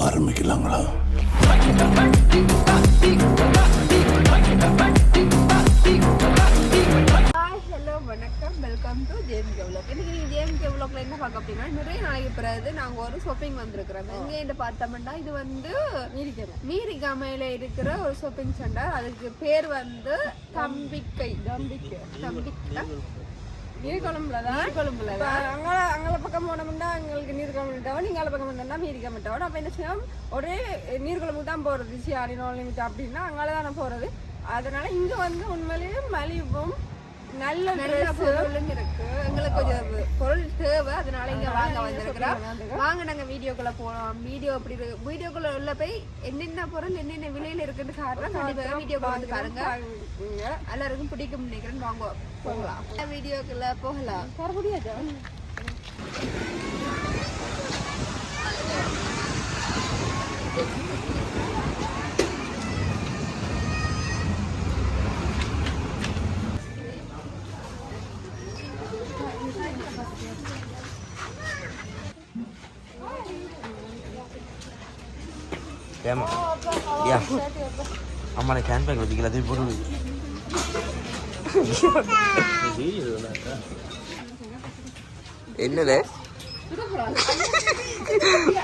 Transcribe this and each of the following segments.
ஆரம்பிக்கலாங்களா? Hi hello வணக்கம். Welcome to JMK vlog. இன்னைக்கு நீங்கள் ஜேஎம்கே vlogல என்ன பார்க்க அப்படின்னா நிறைய நாளைக்கு பிறகு நாங்கள் ஒரு ஷாப்பிங் வந்திருக்கிறோம். எங்கே என்று பார்த்தோம்னா இது வந்து மீரிகமை மீரிகமையில் இருக்கிற ஒரு ஷாப்பிங் சென்டர் அதுக்கு பேர் வந்து தம்பிக்கை. தம்பிக்கை. தம்பிக்கை. நீர்குழம்புல தான் நீர்குழம்புல தான் அங்கே அங்கே பக்கம் போனோம்னா எங்களுக்கு நீர்குழம்பு டவுன் இங்கே பக்கம் வந்தோம்னா மீரிகமை டவுன் அப்போ என்ன செய்யணும் ஒரே நீர்குழம்புக்கு தான் போகிறது சிஆரி நோ லிமிட் அப்படின்னா அங்கால தானே போகிறது அதனால இங்கே வந்து உண்மையிலேயே மலிவும் நல்ல பொருளும் இருக்கு. எங்களுக்கு கொஞ்சம் பொருள் தேவை. அதனால இங்க வாங்க வந்திருக்கிறோம். வாங்க நாங்க வீடியோக்குள்ள போறோம். வீடியோ அப்படி இருக்கு வீடியோக்குள்ள உள்ள போய் என்னென்ன பொருள் என்னென்ன விலையில இருக்குன்னு காட்டுறோம். கண்டிப்பா வீடியோக்குள்ள வந்து பாருங்க. எல்லாருக்கும் பிடிக்கும் நினைக்கிறேன். வாங்க போகலாம். வீடியோக்குள்ள போகலாம். தர முடியாது ஏமா யா அம்மா நான் கேன் பேக் வச்சுக்கல அது பொருள் என்னது?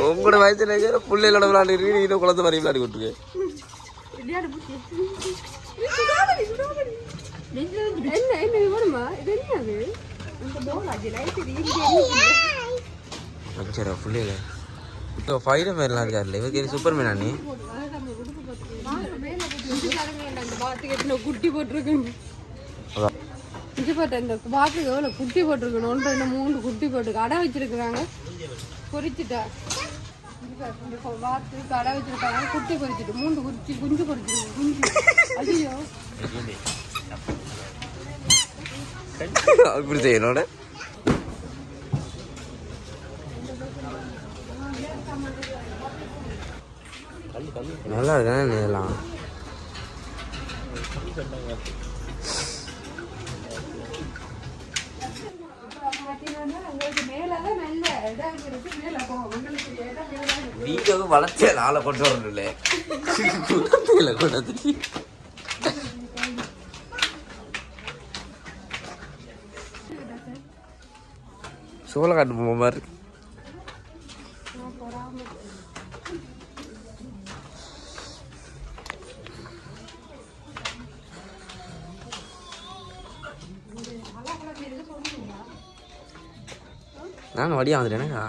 உங்களோட வயசுல இருக்கிற பிள்ளைகளோட விளையாண்டு இருக்கு நீ இன்னும் குழந்தை மாதிரி விளையாடி கொட்டுருக்கு என்ன என்ன வேணுமா இது என்னது இந்த போல் சரி பிள்ளைகள இப்போ ஃபைவ் மேலாம் இருக்காருல்ல இவருக்கு சூப்பர் மேனா நீ குட்டி போட்டிருக்கேன். இது போட்ட இந்த பாக்கு எவ்வளோ குட்டி போட்டிருக்கு ஒன்று ரெண்டு மூணு குட்டி போட்டு அடை வச்சிருக்கிறாங்க. பொரிச்சுட்டா வாத்து கடை வச்சிருக்காங்க. குட்டி பொரிச்சிட்டு மூணு குச்சி குஞ்சு பொறிச்சிருக்கு குஞ்சு. ஐயோ இப்படி செய்யணும்னு நல்லா இருக்கா நேரலாம் நீங்க உங்களுக்கு இடம் நாளை கொண்டு வரணும்ல. குழந்தையில கொண்டு சோழ காட்டு போக மாதிரி. நாங்கள் என்னங்கா?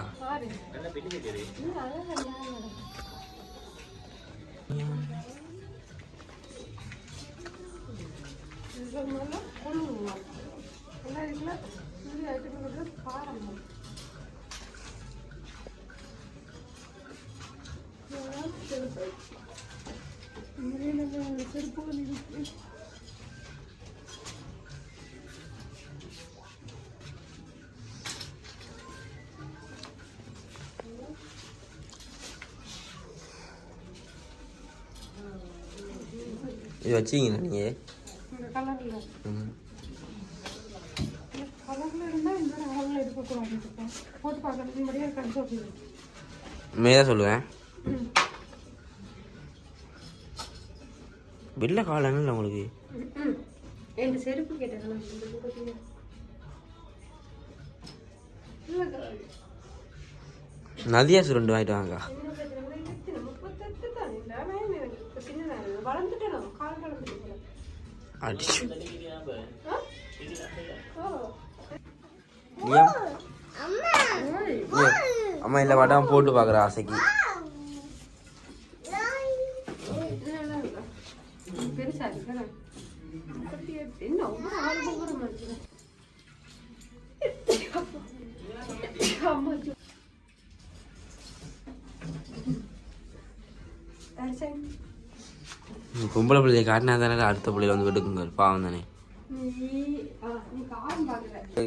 செருப்பு பார்க்கறது முன்னாடியே கன்சோல் மேலே சொல்லுவேன் வெளில காலம் இல்லை உங்களுக்கு என் செருப்பு நதியா சுருண்டு வாங்கிட்டு வாங்க அடிச்சு. நீயா? ஏ, அம்மா இல்லை வடம் போட்டு பார்க்குற ஆசைக்கு. பெருசா இருக்கு என்ன ஒவ்வொரு ஆள் ஒவ்வொரு மாதிரி அம்மா தர்ஷன் நீ பொம்பளை பிள்ளைய காட்டினா தானே அடுத்த பிள்ளைல வந்து விடுக்குங்க பாவம் தானே.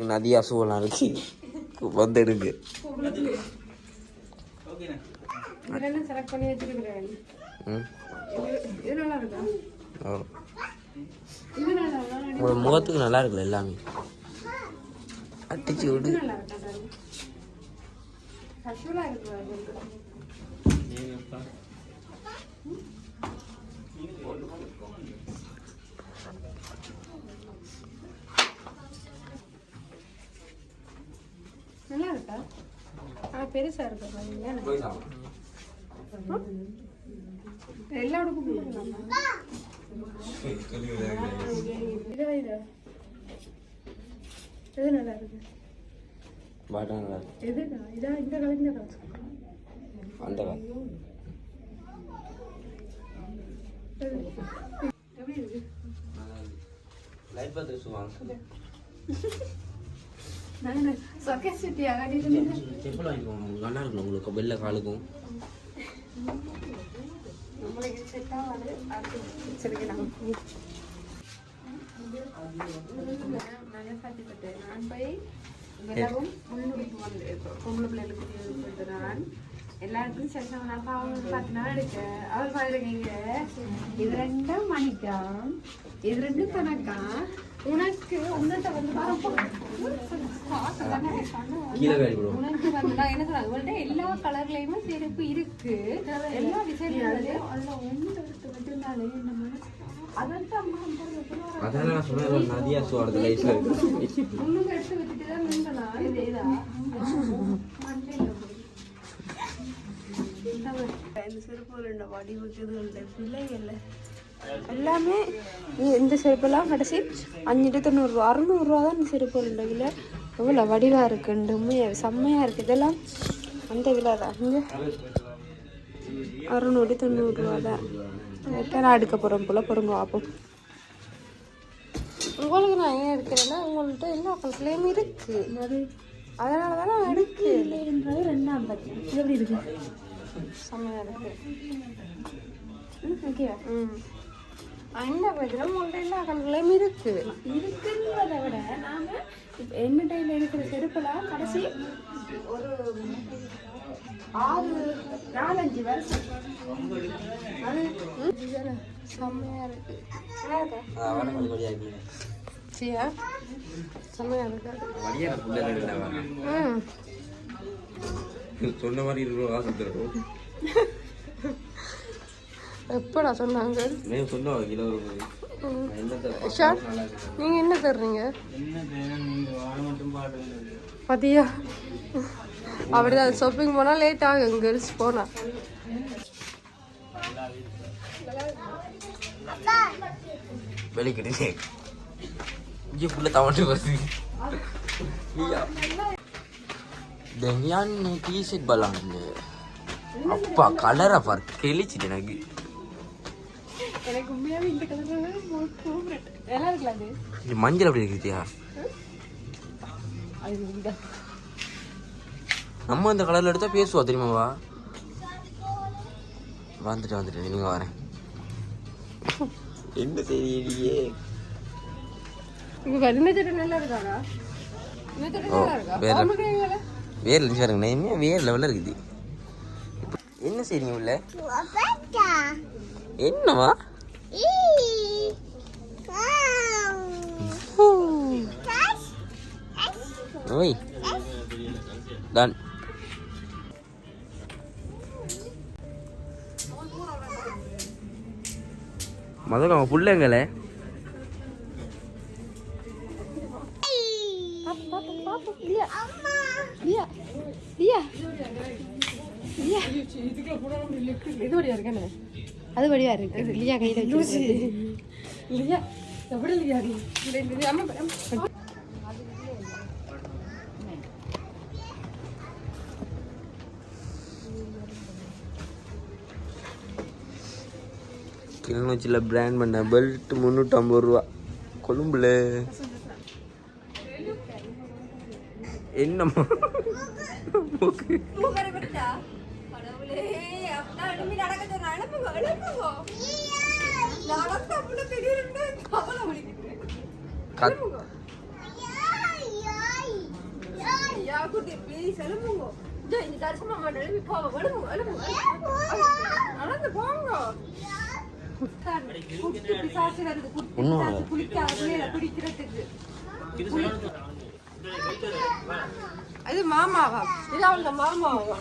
நதி ஆ, இருக்கு. வந்து எடுக்கு ம்? ஓ. உங்களோட முகத்துக்கு நல்லா இருக்குல்ல எல்லாமே. அடிச்சு விடு. நல்லா இருக்கா ஆ பெருசா இருக்கு? பாருங்க. எல்லா உடுப்பும் இதோ இதோ எது நல்லா இருக்கு. பாட்டா நல்லா இருக்கு. எது இதா இந்த கலர் இந்த அந்த எப்படி இருக்கு லைட் பார்த்து சுவாங்க நான் செப்பல் வாங்கிக்கோங்க உங்களுக்கு நல்லா இருக்கும் உங்களுக்கு வெள்ளை காலுக்கும் அது நான் நான் போய் விலகும் முன்னுடிப்பு வந்து பொம்பளை பிள்ளைகளுக்கு போயிட்டு நான். எல்லாருக்கும் செட் நான் அவங்க பத்து நாள் எடுக்க அவர் பாருங்க இது ரெண்டும் மணிக்கா இது ரெண்டும் கணக்கா? உனக்கு உன்னிட்ட வந்து உனக்கு வந்து என்ன சொல்றேன் உங்கள்ட்ட எல்லா கலர்லயுமே செருப்பு இருக்கு. எல்லா டிசைன்லயும் அதுல ஒன்று எடுத்து வச்சிருந்தாலே இந்த மனசு? அதான் நான் சொன்னேன் நதியா சோறது லைஃப்ல ஒண்ணுங்க எடுத்து வச்சுட்டு தான் நின்றனா? இது இதா மண்டையில போய். இந்த செருப்பு ரெண்டு வடிவுக்குது இல்லை எல்லாமே இந்த செருப்பெல்லாம் கடைசி அஞ்சு தொண்ணூறுரூவா அறுநூறுவா தான் இந்த செருப்பு ரெண்டு கிலோ எவ்வளோ வடிவாக இருக்குண்டு செம்மையாக இருக்குது இதெல்லாம் அந்த விலை தான். இங்கே அறுநூறு தொண்ணூறுரூவா தான் நான் எடுக்க போகிறோம் போல். பொறுங்க பார்ப்போம் உங்களுக்கு நான் ஏன் எடுக்கிறேன்னா உங்கள்கிட்ட எல்லா கலர்லேயுமே இருக்குது அதனால தான் நான் எடுக்கிறேன் ரெண்டாம் பத்தி எப்படி இருக்குது செம்மையா இருக்கு. ம் என்ன பிரச்சனை எல்லா கலர்லேயுமே இருக்கு இருக்குன்றதை விட நாம என்ன இருக்கிற செருப்பெல்லாம் கடைசி ஒரு ஆறு நாலஞ்சு வருஷம் இருக்கு சரியா இருக்கு ம் சொன்ன மாதிரி இருபது ரூபா கொடுத்துருக்கோம் எப்படா சொன்னாங்க? மேம் சொன்னோம் கிலோ நீங்க என்ன தர்றீங்க? பாத்தியா அப்படிதான் ஷாப்பிங் போனா லேட் ஆகும் கேர்ள்ஸ் போனா. வெளிக்கிட்டு இங்கே ஃபுல்லாக தவண்டு வருது. எனக்கு எனக்கு உண்மையாவே இந்த கலர் ஃபேவரட் நல்லா இருக்குல்ல அது இது மஞ்சள் அப்படி இருக்குதியா நம்ம இந்த கலர்ல எடுத்தா பேசுவா தெரியுமாவா வந்துட்டு வந்துட்டு நீங்க வரேன். என்ன தெரியலையே நல்லா இருக்கா? வேறு இருந்துச்சு பாருங்க நேமே வேறு லெவலில் இருக்குது. என்ன செய்றீங்க உள்ள? என்னவா? ஓய். டன் முதல்ல அவன் பிள்ளைங்களே லியா லியா லியா லியா இது வழியா இருக்கானே அது வழியா இருக்கு லியா கையில லூசி லியா எப்படி லியா இது அம்மா. கிளிநொச்சியில் பிராண்ட் பண்ண பெல்ட் முந்நூற்றம்பது ரூபா. கொழும்புல. என்னம்மா மூக்கு. மூக்கரை பட்டா கடவுளே அப்பா அடிமை எழுப்புங்க எழுப்புங்க நடக்க அப்படி திடீர்னு கவலை வலிக்குது கத் யா குட்டி ப்ளீஸ் எழுப்புங்க இதோ இந்த தரிசனம் அம்மா எழுப்பி எழுப்புங்க எழுப்புங்க நடந்து போங்க. குட்டி பிசாசு வருது குட்டி பிசாசு பிடிக்கிறதுக்கு அது மாமாவா? இது அவங்க மாமாவா?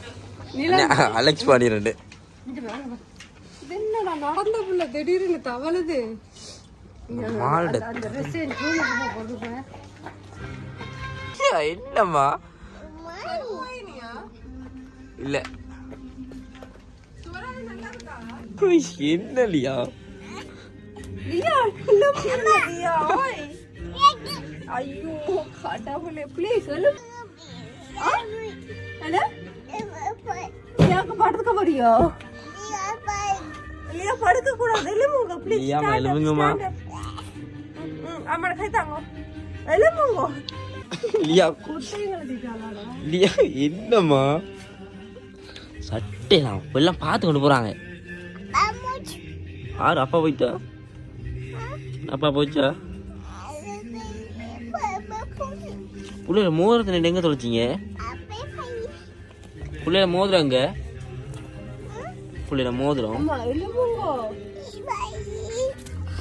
அலெக்ஸ் வாங்க வா. இது என்னடா நடந்த புள்ள திடீர்னு தவழுது அந்த- ட்ரெஸ் எனக்கு ரூமுக்கு போடுறேன் என்னம்மா இல்ல சுவராது நல்லா இருக்கா என்ன லியா லியா இல்ல புரியல லியா ஓய் ஐயோ கடவுளே ப்ளீஸ் லியாக்கு படுத்துக்க முடியோ லியா படுக்க கூடாது எலும்புங்க ப்ளீஸ் லியா, அம்மா, எலும்புங்கம்மா. அம்மா கை தாங்க எலும்புங்க லியா லியா என்னம்மா சட்டை தான் எல்லாம் பார்த்து கொண்டு போறாங்க ஆறு அப்பா போயிட்டா அப்பா போச்சா புள்ளைய மோதிரத்தை எங்க தொலைச்சிங்க புள்ளைய மோதிரம் எங்க புள்ளைய மோதிரம்.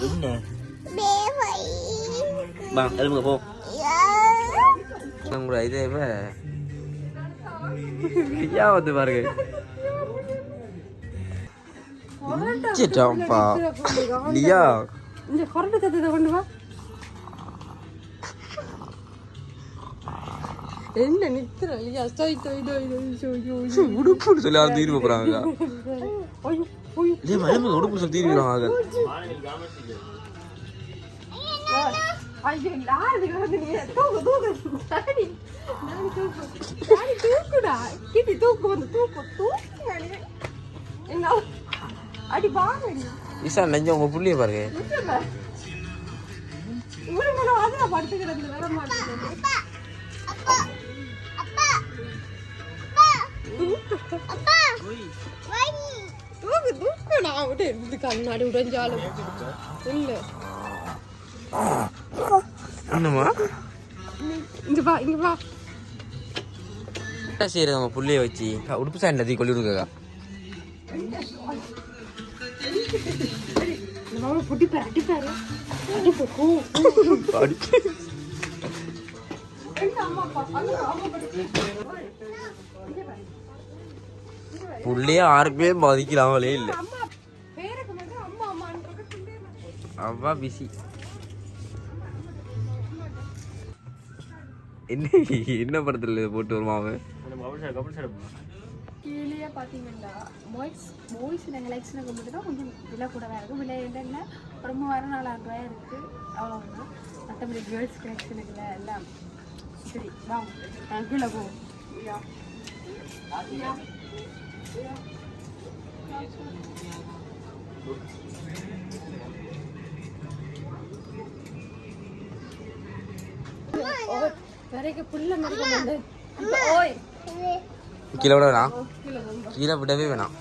என்ன? பா. எலும்புங்க போ உங்களோட இதே ஐயா வந்து பாருங்க. லியா இந்த கொரட்டை சத்தத்தை கொண்டு வா. என்ன நிக்கிற இல்லையா ஸ்டோய் டோய் டோய் டோய் டோய் டோய் உடுப்புன்னு சொல்லி அது தீர்வு போறாங்க. இல்லையா எலும்புங்க உடுப்பு சொல்லி தீர்வுறாங்க ஐயோ லாரி வந்து நீ? தூக்கு தூக்கு. டாடி டாடி தூக்கு. டாடி தூக்குடா. கிட்டி தூக்கு வந்து தூக்கு. தூக்கு. என்ன? அடி வாங்கடி. ஈசா நெஞ்சம் உங்க புள்ளிய பாருங்க. நிச்சயமா இவரு மேல அதுல படுத்துக்கிறது வர மாட்டேங்குது தூக்கு தூக்கு நான் விட்டு இது கண்ணாடி உடைஞ்சாலும். இல்ல. என்னம்மா? இங்க வா இங்க வா. என்ன செய்யறது அவங்க புள்ளிய வச்சு? அக்கா, உடுப்பு சாயன் தீ கொள்ளி விடுக்கா இந்த மாமா புட்டிப்பாரு அடிப்பாரு அடிப்பு அம்மா அப்பா அங்க அம்மா புள்ளைய யாருக்குமே பாதிக்கலாமலே இல்லை அவ்வா பிஸி என்ன என்ன படத்துல போட்டு வருமா அவன் கீழே பார்த்தீங்கன்னா பாய்ஸ் பாய்ஸ் நாங்கள் லைக்ஸ் நாங்கள் மட்டும் தான் கொஞ்சம் விலை கூடவே இருக்கும் விலை என்னென்ன ஒரு மூவாயிரம் நாலாயிரம் ரூபாய் இருக்குது அவ்வளோதான் மற்றபடி கேர்ள்ஸ் கலெக்ஷனுக்குள்ள எல்லாம் சரி வாங்க கீழே போவோம் கீழே விட வேணாம். கீழே விடவே வேணாம்.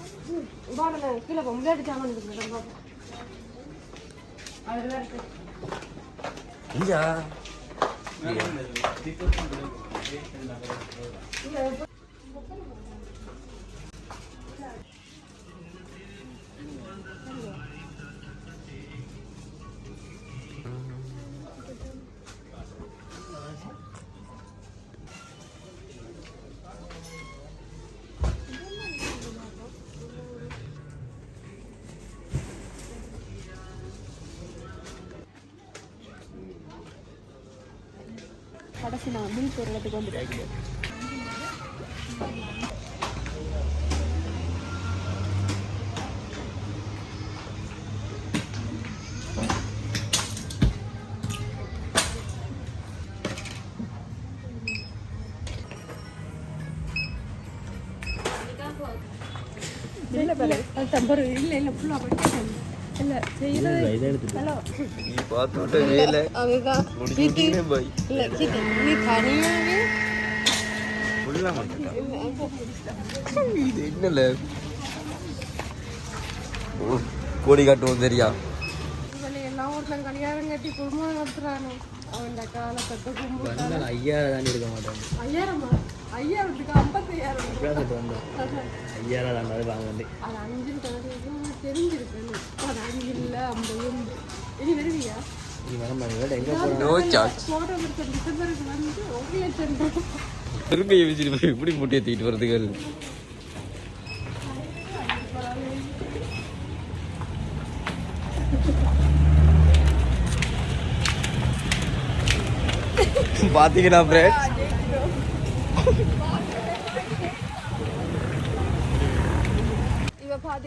இங்க? காசு நான் பில் போகிற இடத்துக்கு வந்துட்டேன். இல்லை இல்லை இல்லை ஃபுல்லாக நீ பார்த்து விட்ட வேலை முடிச்சுட்டே போய் நீ தனியாகவே ஃபுல்லாக மாட்டேன் இது என்னல? கோடி காட்டுவோம் தெரியா? இவனை எல்லாம் ஒருத்தன் கல்யாணம் கட்டி குடும்பம் நடத்துறானோ. அவன் காலத்தை கும்பிட்டு ஐயா தான் இருக்க மாட்டேன். ஐயாயிரமா? ஐயாயிரத்துக்கு ஐம்பத்தையாயிரம். ஐயாயிரம் தான் அது வாங்க லட்சம் ரூபாய் பெருமையை வச்சுட்டு போய் இப்படி முட்டையை தூக்கிட்டு வரதுக்கு பாத்தீங்கன்னா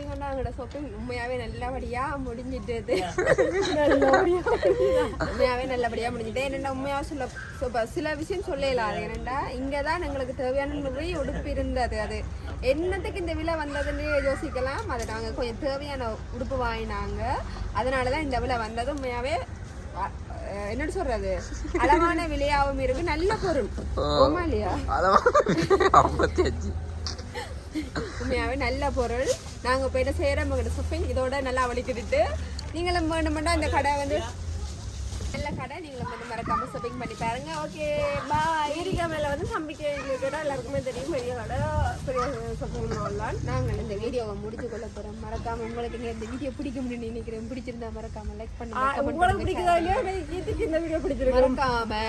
பாத்தீங்கன்னா எங்களோட ஷாப்பிங் உண்மையாவே நல்லபடியா முடிஞ்சிட்டது உண்மையாவே நல்லபடியா முடிஞ்சிட்டு என்னென்ன உண்மையா சொல்ல இப்ப சில விஷயம் சொல்லல அது என்னண்டா இங்கதான் எங்களுக்கு தேவையான நிறைய உடுப்பு இருந்தது அது என்னத்துக்கு இந்த விலை வந்ததுன்னு யோசிக்கலாம் அது நாங்க கொஞ்சம் தேவையான உடுப்பு வாங்கினாங்க அதனாலதான் இந்த விலை வந்தது அஹ் என்னன்னு சொல்றது அளவான விலையாவும் இருக்கு நல்ல பொருள் இல்லையா உண்மையாவே நல்ல பொருள் நாங்க போயிட்டு செய்கிறோம் உங்கள்கிட்ட ஷாப்பிங் இதோட நல்லா வலிக்கிட்டு நீங்களும் வேணுமெண்டா இந்த கடை வந்து எல்லா கடை நீங்களும் வந்து மறக்காம ஷாப்பிங் பண்ணி பாருங்க ஓகே பாய் ஈரிகா மேல வந்து தம்பிக்கு எங்களுக்கு எல்லாருக்குமே தெரியும் பெரிய கடை பெரிய ஷாப்பிங் மால்லாம் நாங்கள் இந்த வீடியோவை முடிச்சு கொள்ள போறோம் மறக்காம உங்களுக்கு எங்க இந்த வீடியோ பிடிக்க முடியும்னு நினைக்கிறேன் பிடிச்சிருந்தா மறக்காம லைக் பண்ணுங்க உங்களுக்கு பிடிக்குதா இல்லையா கீர்த்திக்கு இந்த வீடியோ பிடிச்சிருக்கு மறக்காம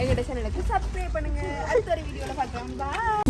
எங்கட சேனலுக்கு சப்ஸ்கிரைப் பண்ணுங்க அடுத்த ஒரு வீடியோல பார்க்கலாம் பாய்